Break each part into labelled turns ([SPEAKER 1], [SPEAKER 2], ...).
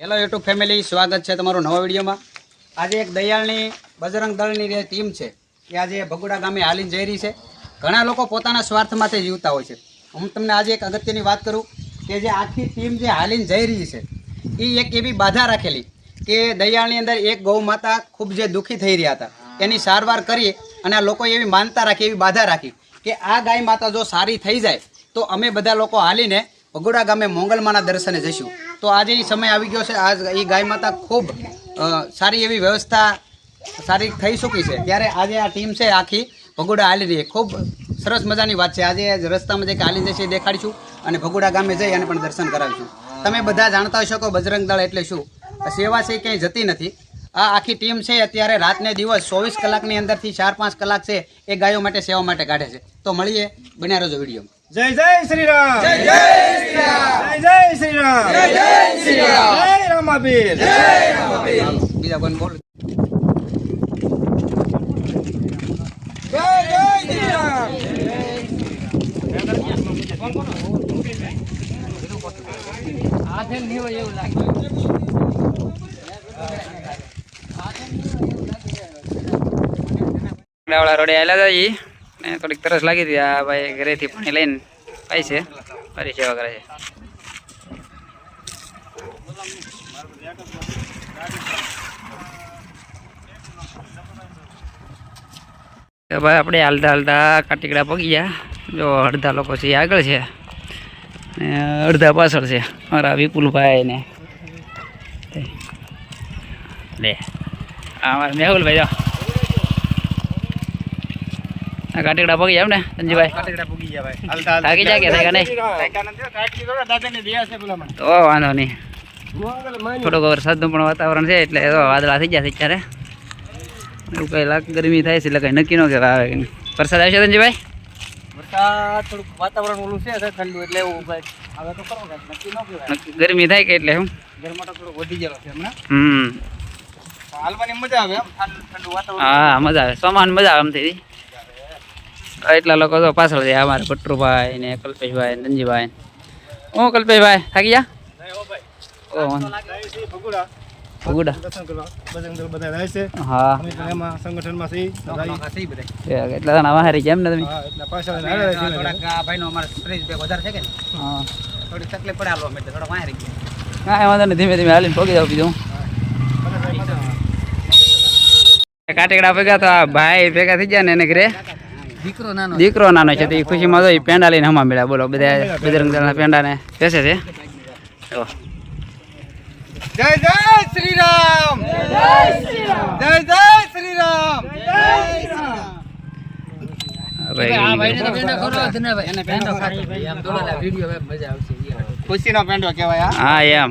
[SPEAKER 1] Hello YouTube family સ્વાગત છે તમારું નવા વિડીયોમાં. આજે એક દયાળની બજરંગ દળની જે ટીમ છે, એ આજે ભગુડા ગામે હાલીને જઈ રહી છે. ઘણા લોકો પોતાના સ્વાર્થ માટે જીવતા હોય છે. હું તમને આજે એક અગત્યની વાત કરું કે જે આખી ટીમ જે હાલીને જઈ રહી છે એ એક એવી બાધા રાખેલી કે દયાળની અંદર એક ગૌ માતા ખૂબ જે દુઃખી થઈ રહ્યા હતા. એની સારવાર કરી અને આ લોકોએ એવી માનતા રાખી, એવી બાધા રાખી કે આ ગાય માતા જો સારી થઈ જાય, તો અમે બધા લોકો હાલીને ભગોડા ગામે મોંગલમાના દર્શને જઈશું. તો આજે એ સમય આવી ગયો છે. આજ એ ગાય માતા ખૂબ સારી એવી વ્યવસ્થા સારી થઈ ચૂકી છે. ત્યારે આજે આ ટીમ છે આખી ભગોડા હાલી રહી ખૂબ સરસ મજાની વાત છે. આજે રસ્તામાં જે હાલી જશે દેખાડીશું અને ભગોડા ગામે જઈ અને પણ દર્શન કરાવીશું. તમે બધા જાણતા હશો કે બજરંગ દળ એટલે શું? સેવા છે ક્યાંય જતી નથી. આ આખી ટીમ છે અત્યારે રાતને દિવસ ચોવીસ કલાકની અંદરથી ચાર પાંચ કલાક છે એ ગાયો માટે સેવા માટે કાઢે છે. તો મળીએ બન્યા રહેજો વીડિયો
[SPEAKER 2] જય જય શ્રી રામ જય જય શ્રી રામ જય જય શ્રી રામ જય જય શ્રી રામ જય રામાબીર
[SPEAKER 1] બીજા કોણ બોલ
[SPEAKER 2] જય જય શ્રી રામ
[SPEAKER 3] વાળા રોડે આવેલા હતા થોડીક તરસ લાગી હતી, આ ભાઈ ઘરેથી પાણી લઈને પાય છે મારી સેવા કરે છે. ભાઈ, આપણે હાલતા હાલતા કાટીકડા પગી ગયા. જો અડધા લોકો છે આગળ છે. ને અડધા પાછળ છે, મારા વિપુલભાઈ ને. લે. આ મેહુલભાઈ, જો આ કાટીકડા પગી જાવ ને સંજીભાઈ
[SPEAKER 2] કાટેકડા પગી ગયા ભાઈ. હાલતા
[SPEAKER 3] થાકી જાય કે થાય કે નહીં તો વાંધો નહીં. થોડોક વરસાદનું પણ વાતાવરણ છે એટલે વાદળા થઈ જશે અત્યારે. એવું કઈ લાગ ગરમી થાય છે એટલે કઈ નક્કી ન કહેવાય આવે કે વરસાદ આવશે સંજીભાઈ
[SPEAKER 1] વરસાદ થોડુંક વાતાવરણ ઓલું છે ઠંડુ એટલે એવું હવે તો કરો નક્કી ન કહેવાય.
[SPEAKER 3] ગરમી થાય કે એટલે શું?
[SPEAKER 1] ઘરમાં તો વધી ગયેલો છે હમણાં.
[SPEAKER 3] હમ.
[SPEAKER 1] હાલવાની મજા આવે એમ ઠંડુ વાતાવરણ.
[SPEAKER 3] હા મજા આવે. સોમાન મજા આવે આમથી એટલા લોકો તો પાછળ છે. અમારે ભટ્ટુભાઈ ને કલ્પેશભાઈ નંજીભાઈ હું કલ્પેશભાઈ, થાકી જા ઓ.
[SPEAKER 2] ભગુડા. છે
[SPEAKER 3] હા.
[SPEAKER 2] એમાં સંગઠનમાં
[SPEAKER 1] ખાસી
[SPEAKER 3] એટલા જણા વાહારી ને તમે
[SPEAKER 2] હા છે
[SPEAKER 1] ભાઈનો અમારે વધારે છે કે
[SPEAKER 3] હા.
[SPEAKER 1] થોડી તકલીફ પડે આલો માટે થોડા વાંહે ગયા
[SPEAKER 3] કાંઈ વાંધો નહીં. ધીમે ધીમે હાલીને પગી જાવ બીજું. કાટેકડા ભેગા તો ભાઈ ભેગા થઈ ગયા ને એને ઘરે?
[SPEAKER 1] દીકરો નાનો
[SPEAKER 3] દીકરો નાનો છે તો એ ખુશીમાં તો એ પેંડા લઈને હમા મળ્યા બોલો બધા બજરંગ દળના પેંડાને બેસે છે.
[SPEAKER 2] જય જય શ્રી રામ જય જય શ્રી રામ ખુશીનો પેંડો કહેવાય આ
[SPEAKER 3] હા એમ.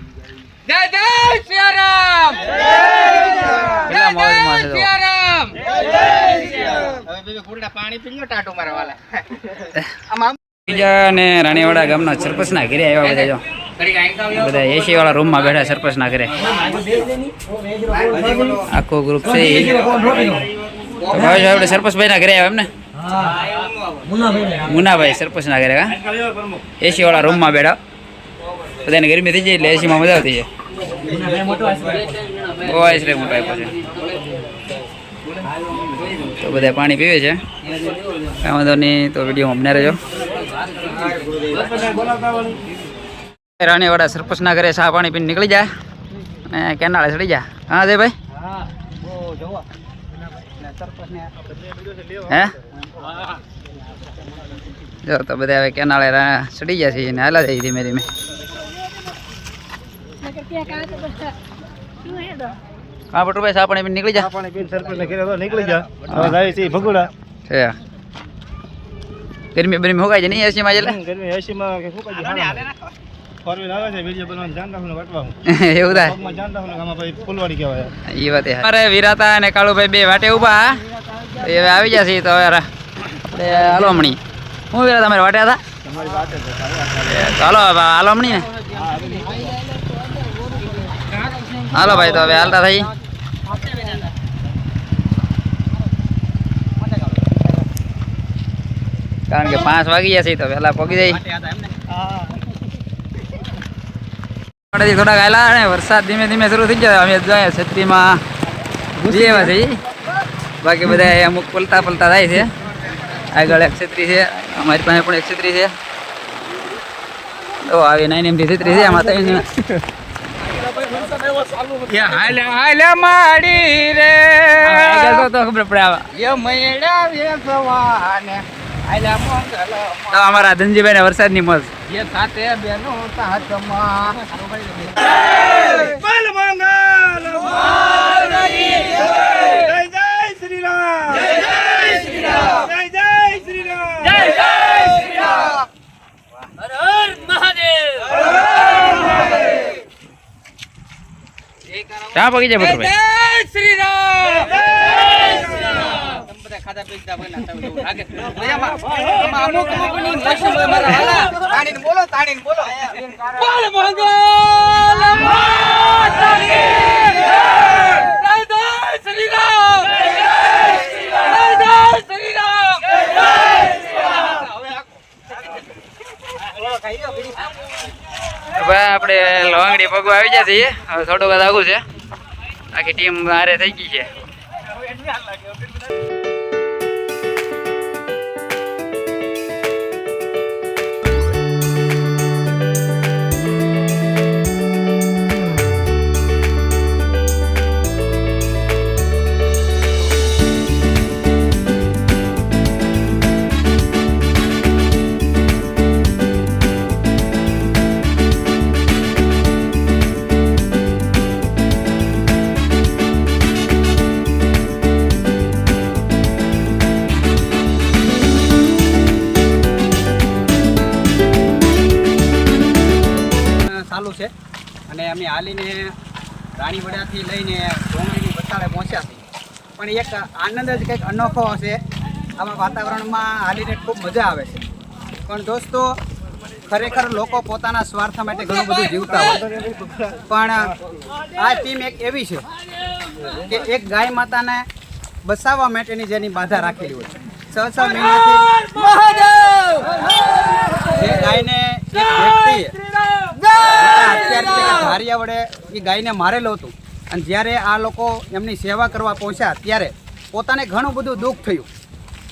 [SPEAKER 2] જય જય સિયારામ!
[SPEAKER 3] મોજમાં છે
[SPEAKER 2] સિયારામ! હવે બીજું ફૂલડા પાણી પી લ્યો ટાટુ મારા વાલા. આમાં
[SPEAKER 3] બીજા અને રાણીવાડા ગામના સરપંચના ઘરે આવ્યા બધા જો. બધા એસી વાળા રૂમમાં બેઠા સરપંચના ઘરે. આખો ગ્રુપ છે આપણે સરપંચભાઈના ઘરે આવ્યા એમ ને? મુનાભાઈ સરપંચના ઘરે કા એસી વાળા રૂમમાં બેઠા. બધાને ગરમી થઈ જાય એટલે એસીમાં મજા આવતી છે બહુ આઈસ્ક્રીમ મોટો આપ્યો છે તો બધા પાણી પીવે છે. કાંઈ વાંધો નહીં, તો વીડિયો અમને રહેજો. રાણીવાડા સરપંચના ઘરે ચા પાણી પીને નીકળી જાય અને કેનાળે ચડી જાય. હા દે ભાઈ
[SPEAKER 1] હા?
[SPEAKER 3] જો તો બધા હવે કેનાળે ચડી ગયા છે ને હાલા જાય ધીમે ધીમે. હા બટુભાઈ ચા પાણી પીને નીકળી જા.
[SPEAKER 2] પાણી પીને સરપંચને ઘરે તો નીકળી જા હવે જાય છે ભગુડા.
[SPEAKER 3] છે ગરમી બરમી હોગાય છે નહીં એસીમાં એટલે?
[SPEAKER 2] ગરમી એસીમાં કે શું કહી ફોર વ્હીલ આવે છે વીડિયો બનાવવાનું ધ્યાન રાખવાનું વટવાનું
[SPEAKER 3] એવું થાય.
[SPEAKER 2] પગમાં ધ્યાન રાખવાનું કે આમાં ભાઈ ફૂલવાડી કહેવાય.
[SPEAKER 3] એ વાત એ અરે વિરાતા અને કાળુભાઈ બે વાટે ઊભા તો એ હવે આવી જશે તો હવે આપણે હાલો હમણી હું વિરાતા તમારે વાટે હતા?
[SPEAKER 2] તમારી વાત જ છે
[SPEAKER 3] એ તો હાલો હવે હાલો હમણી ને હાલો ભાઈ તો હવે હાલતા થઈ. કારણ કે પાંચ વાગી જશે તો વહેલા પગી જાય આપણેથી થોડાક આવેલા અને વરસાદ ધીમે ધીમે શરૂ થઈ ગયો. અમે જોઈએ છત્રીમાં એવા છે બાકી બધા અમુક પલતા પલતા થાય છે. આગળ એક છત્રી છે અમારી પાસે પણ એક છત્રી છે. તો આવી નાની એમથી છત્રી છે એમાં ત્રણ
[SPEAKER 2] હાલે માડી રે.
[SPEAKER 3] અમારા ધનજીભાઈ ને વરસાદની મોજ.
[SPEAKER 2] એ સાથે બેનો તાતમાં બલ મંગલ જય જય શ્રી રામ. જય જય શ્રી રામ જય જય શ્રી રામ જય જય શ્રી રામ
[SPEAKER 3] ક્યાં પગી જાય બટુભાઈ
[SPEAKER 2] શ્રી રામ
[SPEAKER 1] ખાધા પીતા લાગે મજામાં એમાં અમુક અમુકની મશીન હોય મારા હાલા તાણીને બોલો તાણીને બોલો
[SPEAKER 2] બલ મંગલ માતની જય જય શ્રી રામ જય જય શ્રી રામ
[SPEAKER 3] હવે આપણે લવાંગડી પગવા આવી જશે હવે થોડુંક આગું છે. આખી ટીમ મારે થઈ ગઈ છે.
[SPEAKER 1] રાણીવડાથી લઈને ડોંગરીની વસાડે પહોંચ્યા છીએ પણ એક આનંદ જ કંઈક અનોખો હશે. આવા વાતાવરણમાં હાલીને ખૂબ મજા આવે છે. પણ દોસ્તો ખરેખર લોકો પોતાના સ્વાર્થ માટે ઘણું બધું જીવતા હોય. પણ આ ટીમ એક એવી છે કે એક ગાય માતાને બસાવવા માટેની જેની બાધા રાખેલી હોય છે. છ છ મહિનાથી જે ગાયને એક વ્યક્તિએ અત્યારે ધારિયા વડે એ ગાયને મારેલું હતું. અને જ્યારે આ લોકો એમની સેવા કરવા પહોંચ્યા ત્યારે પોતાને ઘણું બધું દુઃખ થયું.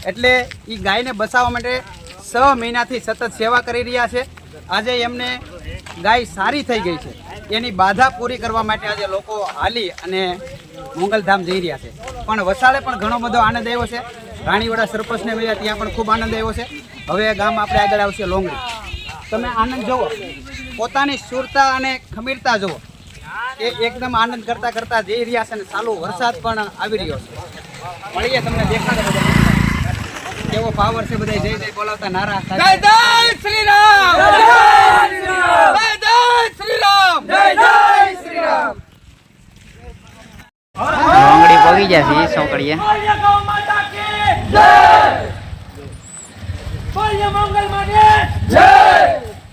[SPEAKER 1] એટલે એ ગાયને બચાવવા માટે છ મહિનાથી સતત સેવા કરી રહ્યા છે. આજે એમને ગાય સારી થઈ ગઈ છે. એની બાધા પૂરી કરવા માટે આજે લોકો હાલી અને મોંગલધામ જઈ રહ્યા છે. પણ વસાડે પણ ઘણો બધો આનંદ આવ્યો છે. રાણીવાડા સરપંચને મળ્યા ત્યાં પણ ખૂબ આનંદ આવ્યો છે. હવે ગામ આપણે આગળ આવશે લોંગડી. તમે આનંદ જુઓ પોતાની સુરતા અને ખમીરતા જુઓ. એ એકદમ આનંદ કરતા કરતા જઈ રહ્યા છે અને ચાલુ વરસાદ પણ આવી રહ્યો છે. મળીએ તમને દેખાડે કેવો પાવર છે બધા જય જય બોલાવતા નારા.
[SPEAKER 2] જય જય શ્રી રામ જય જય શ્રી રામ જય જય શ્રી રામ
[SPEAKER 3] લવાંગડી પગી જશે સોંકડીએ.
[SPEAKER 2] બોલ્ય ગૌ માતા કી જય! મંગલ માટે જય શ્રી રામ જય જય શ્રી રામ જય જય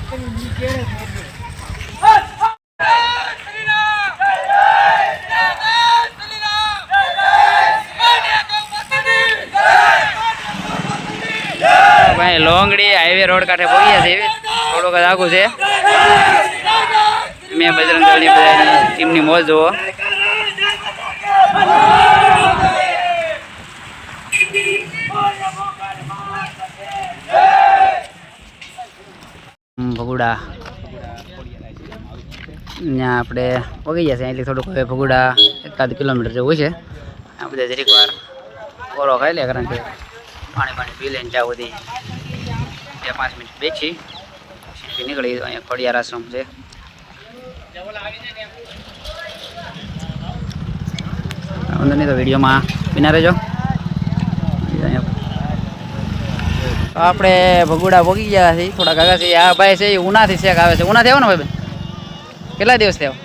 [SPEAKER 2] બોલ્ય ગૌ માતાની જય
[SPEAKER 3] ભાઈ, લોંગડી હાઈવે રોડ કાંઠે પગી છે થોડુંક જ આગું છે. મેં બજરંગ દળની ટીમની મોજ જુઓ. ભગુડા. ત્યાં આપણે પગી જશે અહીંથી થોડુંક હવે ભગુડા એકાદ કિલોમીટર જેવું છે. આ બધા જરીક વાર કોરો ખાઈ લે, કારણ કે પાણી પાણી પી લઈને જાવ સુધી બે પાંચ મિનિટ બેસી પછી નીકળી અહીંયા ખોડિયાર આશ્રમ છે. વાંધો નહીં તો વિડીયોમાં બિના રહેજો અહીંયા તો આપણે ભગુડા ભોગી ગયા છીએ. થોડા કાકા છે. આ ભાઈ છે એ ઉનાથી શેક આવે છે. ઉનાથી આવો ને ભાઈ કેટલા દિવસ થયા?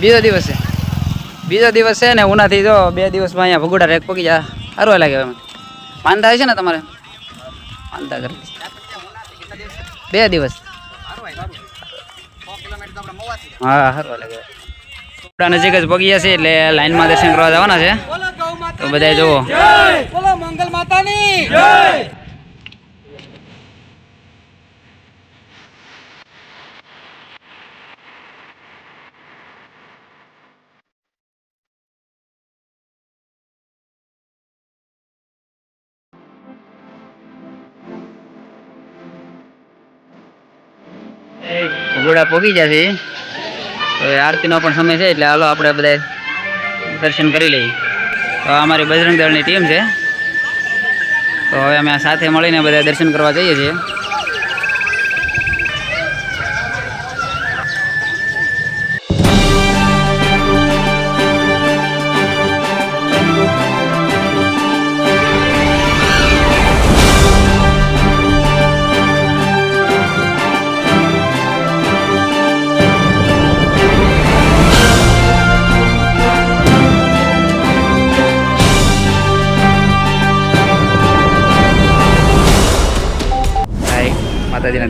[SPEAKER 3] બીજો દિવસ છે. બીજો દિવસ છે ને ઉનાથી જો બે દિવસમાં અહીંયા ભગુડા રેક પગી જાય સારું લાગે એમ. માનતા હોય છે ને તમારે? માનતા કરી બે દિવસ. હા, સારું લાગે. ભગુડા નજીક જ પગી છે એટલે લાઈનમાં દર્શન કરવા જવાના છે. તો બધા જુઓ.
[SPEAKER 2] મંગલ માતાની.
[SPEAKER 3] ઘોડા પોગી જશે તો આરતીનો પણ સમય છે એટલે હાલો આપણે બધા દર્શન કરી લઈએ. તો અમારી બજરંગ દળની ટીમ છે. તો હવે અમે સાથે મળીને બધા દર્શન કરવા જઈએ છીએ.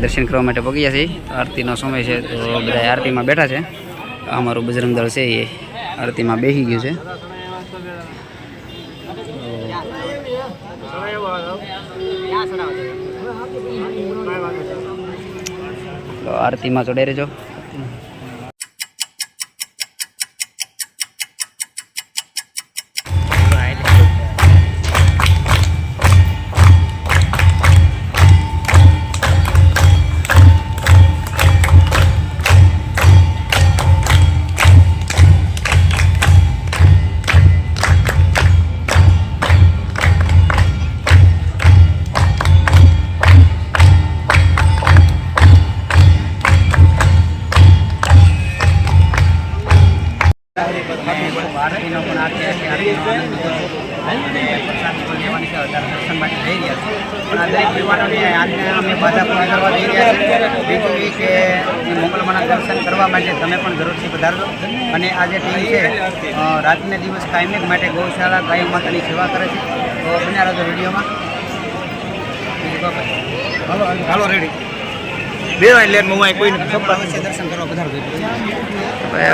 [SPEAKER 3] દર્શન કરવા માટે પગી છીએ આરતીનો સમય છે તો બધા આરતીમાં બેઠા છે. અમારું બજરંગ દળ છે એ આરતીમાં બેસી ગયું છે. આરતીમાં ચડાઈ રહેજો. દર્શન માટે જઈ રહ્યા છે પણ આ દરેક યુવાનોને આજને અમે બાધા પૂરી કરવા જઈ રહ્યા બીજું એ કે એ દર્શન કરવા માટે તમે પણ જરૂરથી પધારજો અને આ જે ટીમ રાતને દિવસ કાયમિક માટે ગૌશાળા ગાય માતાની સેવા કરે છે તો બન્યા રહેજો વિડીયોમાં.
[SPEAKER 2] હાલો હાલો રેડી બે લે મમ્મા કોઈ
[SPEAKER 1] દર્શન કરવા પધારજો.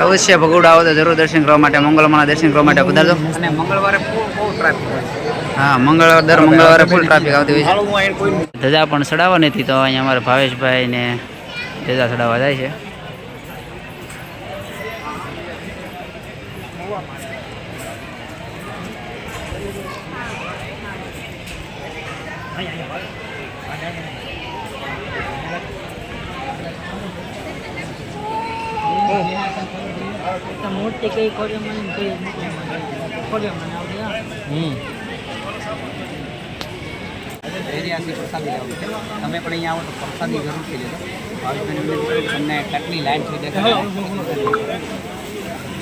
[SPEAKER 3] અવશ્ય ભગોડા આવો તો જરૂર દર્શન કરવા માટે મંગળમાના દર્શન કરવા માટે પધારજો.
[SPEAKER 1] અને મંગળવારે બહુ બહુ ટ્રાફિક હોય.
[SPEAKER 3] હા મંગળવાર દર મંગળવારે ફૂલ ટ્રાફિક આવતી હોય છે. ધજા પણ ચડાવવાની હતી તો અહીંયા અમારા ભાવેશભાઈ ને ધજા ચડાવવા જાય છે.
[SPEAKER 4] ಮೂರ್ತಿ ಕೈ ಕೊಡಿ ಮನೆ ಕೈ ಕೊಡಿ ಮನೆ ಅವ್ರಿಗೆ
[SPEAKER 1] જઈ રહ્યા છીએ પ્રસાદી લેવા તમે પણ અહીંયા આવો તો પ્રસાદી જરૂરથી લેજો ભાવિકભાઈને વિનંતી કરું છું, તમને કેટલી લાઈન છે દેખાય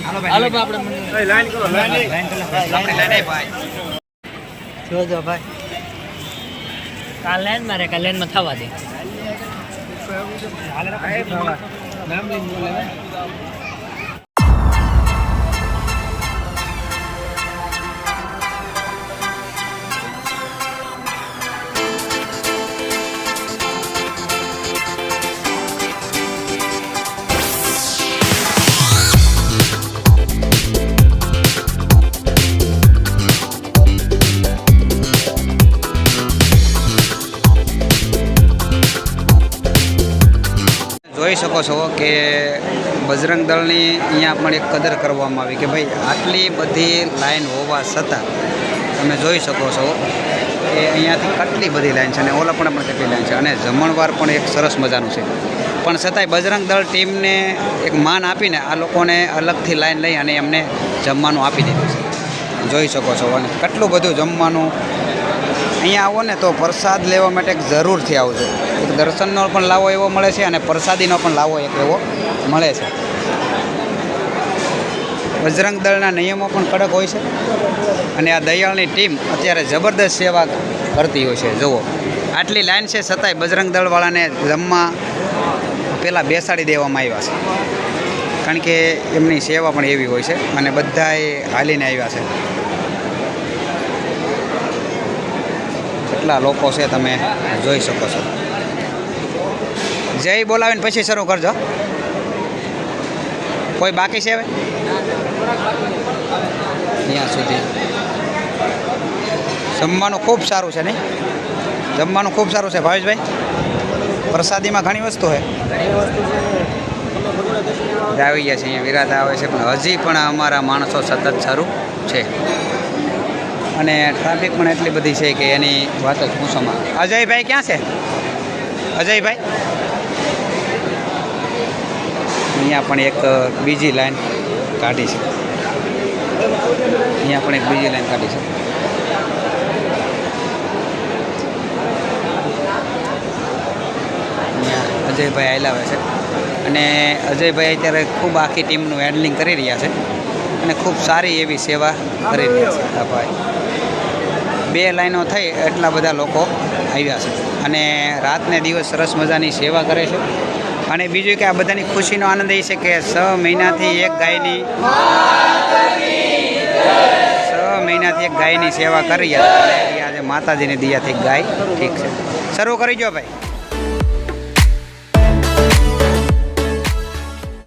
[SPEAKER 1] હાલો ભાઈ હાલો
[SPEAKER 4] આપણે
[SPEAKER 2] લાઈન કરો લાઈન
[SPEAKER 1] લાઈન કરો આપણી લાઈન આય ભાઈ
[SPEAKER 4] જોજો ભાઈ કાલ લાઈન મારે કાલ લાઈનમાં થવા દે
[SPEAKER 1] જોઈ શકો છો કે બજરંગ દળની અહીંયા પણ એક કદર કરવામાં આવી કે ભાઈ આટલી બધી લાઈન હોવા છતાં તમે જોઈ શકો છો કે અહીંયાથી કેટલી બધી લાઈન છે અને ઓલા પણ કેટલી લાઈન છે અને જમણવાર પણ એક સરસ મજાનું છે. પણ છતાંય બજરંગ દળ ટીમને એક માન આપીને આ લોકોને અલગથી લાઈન લઈ અને એમને જમવાનું આપી દીધું છે. જોઈ શકો છો અને કેટલું બધું જમવાનું અહીંયા આવો ને તો પ્રસાદ લેવા માટે જરૂરથી આવજો. દર્શનનો પણ લાવો એવો મળે છે અને પ્રસાદીનો પણ લાવો એક એવો મળે છે. બજરંગ દળના નિયમો પણ કડક હોય છે અને આ દયાળની ટીમ અત્યારે જબરદસ્ત સેવા કરતી હોય છે. જુઓ, આટલી લાઈન છે છતાંય બજરંગ દળવાળાને જમવા પહેલાં બેસાડી દેવામાં આવ્યા છે. કારણ કે એમની સેવા પણ એવી હોય છે અને બધાએ હાલીને આવ્યા છે. કેટલા લોકો છે તમે જોઈ શકો છો. જય બોલાવીને પછી શરૂ કરજો. કોઈ બાકી છે હવે? ત્યાં સુધી. જમવાનું ખૂબ સારું છે નહીં? જમવાનું ખૂબ સારું છે, ભાવેશભાઈ? પ્રસાદીમાં ઘણી વસ્તુ છે. આવી ગયા છે, અહીંયા વિરાધા આવે છે, પણ હજી પણ અમારા માણસો સતત સારું છે. અને ટ્રાફિક પણ એટલી બધી છે કે એની વાત જ પૂછોમાં અજયભાઈ ક્યાં છે? અજયભાઈ? અહીંયા પણ એક બીજી લાઈન કાઢી છે. અહીંયા પણ એક બીજી લાઈન કાઢી છે. અજયભાઈ આયલાવે છે. અને અજયભાઈ અત્યારે ખૂબ આખી ટીમનું હેન્ડલિંગ કરી રહ્યા છે. અને ખૂબ સારી એવી સેવા કરી રહ્યા છે ભાઈ. બે લાઈનો થઈ એટલા બધા લોકો આવ્યા છે. અને રાતને દિવસ સરસ મજાની સેવા કરે છે. અને બીજું કે આ બધાની ખુશીનો આનંદ એ છે કે છ મહિનાથી એક ગાયની છ મહિનાથી એક ગાયની સેવા કરી એ આજે માતાજીની દિયાથી ગાય ઠીક છે. શરૂ કરી જો ભાઈ.